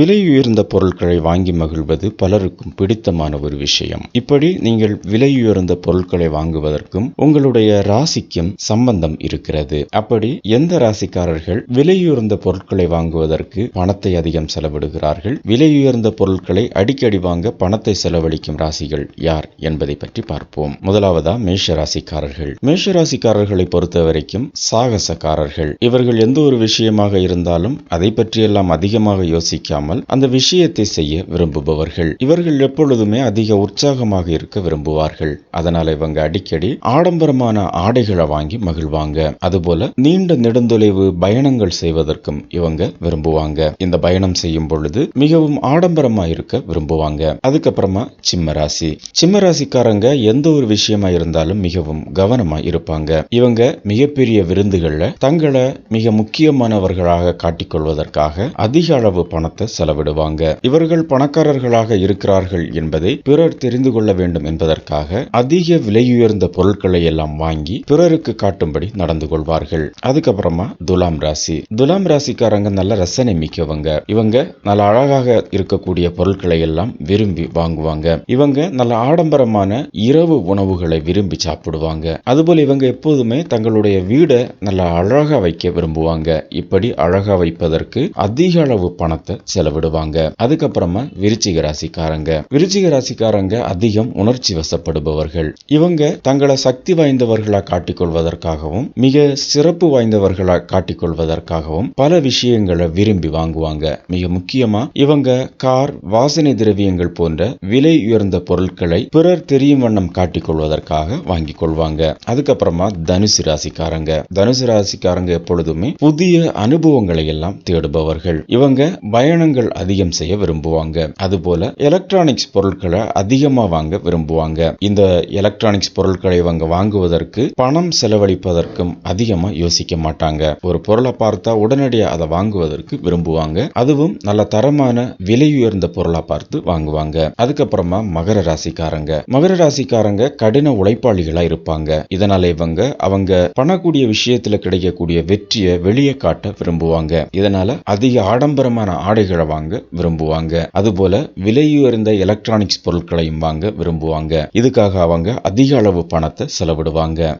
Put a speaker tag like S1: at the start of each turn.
S1: விலை உயர்ந்த பொருட்களை வாங்கி மகிழ்வது பலருக்கும் பிடித்தமான ஒரு விஷயம். இப்படி நீங்கள் விலை உயர்ந்த பொருட்களை வாங்குவதற்கும் உங்களுடைய ராசிக்கும் சம்பந்தம் இருக்கிறது. அப்படி எந்த ராசிக்காரர்கள் விலை உயர்ந்த பொருட்களை வாங்குவதற்கு பணத்தை அதிகம் செலவிடுகிறார்கள்? விலை உயர்ந்த பொருட்களை அடிக்கடி வாங்க பணத்தை செலவழிக்கும் ராசிகள் யார் என்பதை பற்றி பார்ப்போம். முதலாவதா மேஷ ராசிக்காரர்கள் மேஷ ராசிக்காரர்களை பொறுத்த வரைக்கும் சாகசக்காரர்கள். இவர்கள் எந்த ஒரு விஷயமாக இருந்தாலும் அதை பற்றியெல்லாம் அதிகமாக யோசிக்காமல் அந்த விஷயத்தை செய்ய விரும்புபவர்கள். இவர்கள் எப்பொழுதுமே அதிக உற்சாகமாக இருக்க விரும்புவார்கள். அதனால இவங்க அடிக்கடி ஆடம்பரமான ஆடைகளை வாங்கி மகிழ்வாங்க. அதுபோல நீண்ட நெடுந்தொலைவு பயணங்கள் செய்வதற்கும் இவங்க விரும்புவாங்க. இந்த பயணம் செய்யும் பொழுது மிகவும் ஆடம்பரமா இருக்க விரும்புவாங்க. அதுக்கப்புறமா சிம்மராசி. சிம்மராசிக்காரங்க சிம்ம ராசிக்காரங்க எந்த ஒரு விஷயமா இருந்தாலும் மிகவும் கவனமா இருப்பாங்க. இவங்க மிகப்பெரிய விருந்துகள்ல தங்களை மிக முக்கியமானவர்களாக காட்டிக்கொள்வதற்காக அதிக அளவு பணத்தை செலவிடுவாங்க. இவர்கள் பணக்காரர்களாக இருக்கிறார்கள் என்பதை பிறர் தெரிந்து கொள்ள வேண்டும் என்பதற்காக அதிக விலையுயர்ந்த பொருட்களை எல்லாம் வாங்கி பிறருக்கு காட்டும்படி நடந்து கொள்வார்கள். அதுக்கப்புறமா துலாம் ராசி. துலாம் ராசிக்காரங்க நல்ல ரசனை மிக்கவங்க. இவங்க நல்ல அழகாக இருக்கக்கூடிய பொருட்களை எல்லாம் விரும்பி வாங்குவாங்க. இவங்க நல்ல ஆடம்பரமான இரவு உணவுகளை விரும்பி சாப்பிடுவாங்க. அதுபோல இவங்க எப்போதுமே தங்களுடைய வீடை நல்ல அழகா வைக்க விரும்புவாங்க. இப்படி அழகா வைப்பதற்கு அதிக அளவு பணத்தை செலவிடுவாங்க. அதுக்கப்புறமா விருச்சிக ராசிக்காரங்க. விருச்சிக ராசிக்காரங்க அதிகம் உணர்ச்சி வசப்படுபவர்கள். இவங்க தங்களை சக்தி வாய்ந்தவர்களா காட்டிக்கொள்வதற்காகவும் மிக சிறப்பு வாய்ந்தவர்களா காட்டிக்கொள்வதற்காகவும் பல விஷயங்களை விரும்பி வாங்குவாங்க. மிக முக்கியமா இவங்க கார் வாசனை திரவியங்கள் போன்ற விலை உயர்ந்த பொருட்களை பிறர் தெரியும் வண்ணம் காட்டிக்கொள்வதற்காக வாங்கிக் கொள்வாங்க அதுக்கப்புறமா தனுசு ராசிக்காரங்க. தனுசு ராசிக்காரங்க எப்பொழுதுமே புதிய அனுபவங்களை எல்லாம் தேடுபவர்கள். இவங்க பயணங்கள் அதிகம் செய்ய விரும்புவாங்க. அதுபோல எலக்ட்ரானிக்ஸ் பொருட்களை அதிகமா வாங்க விரும்புவாங்க. இந்த எலக்ட்ரானிக்ஸ் பொருட்களை இவங்க வாங்குவதற்கு பணம் செலவழிப்பதற்கும் அதிகமா யோசிக்க மாட்டாங்க. ஒரு பொருளை பார்த்தா உடனடியா அதை வாங்குவதற்கு விரும்புவாங்க. அதுவும் நல்ல தரமான விலை உயர்ந்த பொருளா பார்த்து வாங்குவாங்க. அதுக்கப்புறமா மகர ராசிக்காரங்க. மகர ராசிக்காரங்க கடின உழைப்பாளிகளா இருப்பாங்க. இதனால இவங்க அவங்க பண்ணக்கூடிய விஷயத்துல கிடைக்கக்கூடிய வெற்றியை வெளியே காட்ட விரும்புவாங்க. இதனால அதிக ஆடம்பரமான ஆடைகளை வாங்க விரும்புவாங்க. அதுபோல விலையுயர்ந்த எலக்ட்ரானிக்ஸ் பொருட்களையும் வாங்க விரும்புவாங்க. இதுக்காக அவங்க அதிக அளவு பணத்தை செலவிடுவாங்க.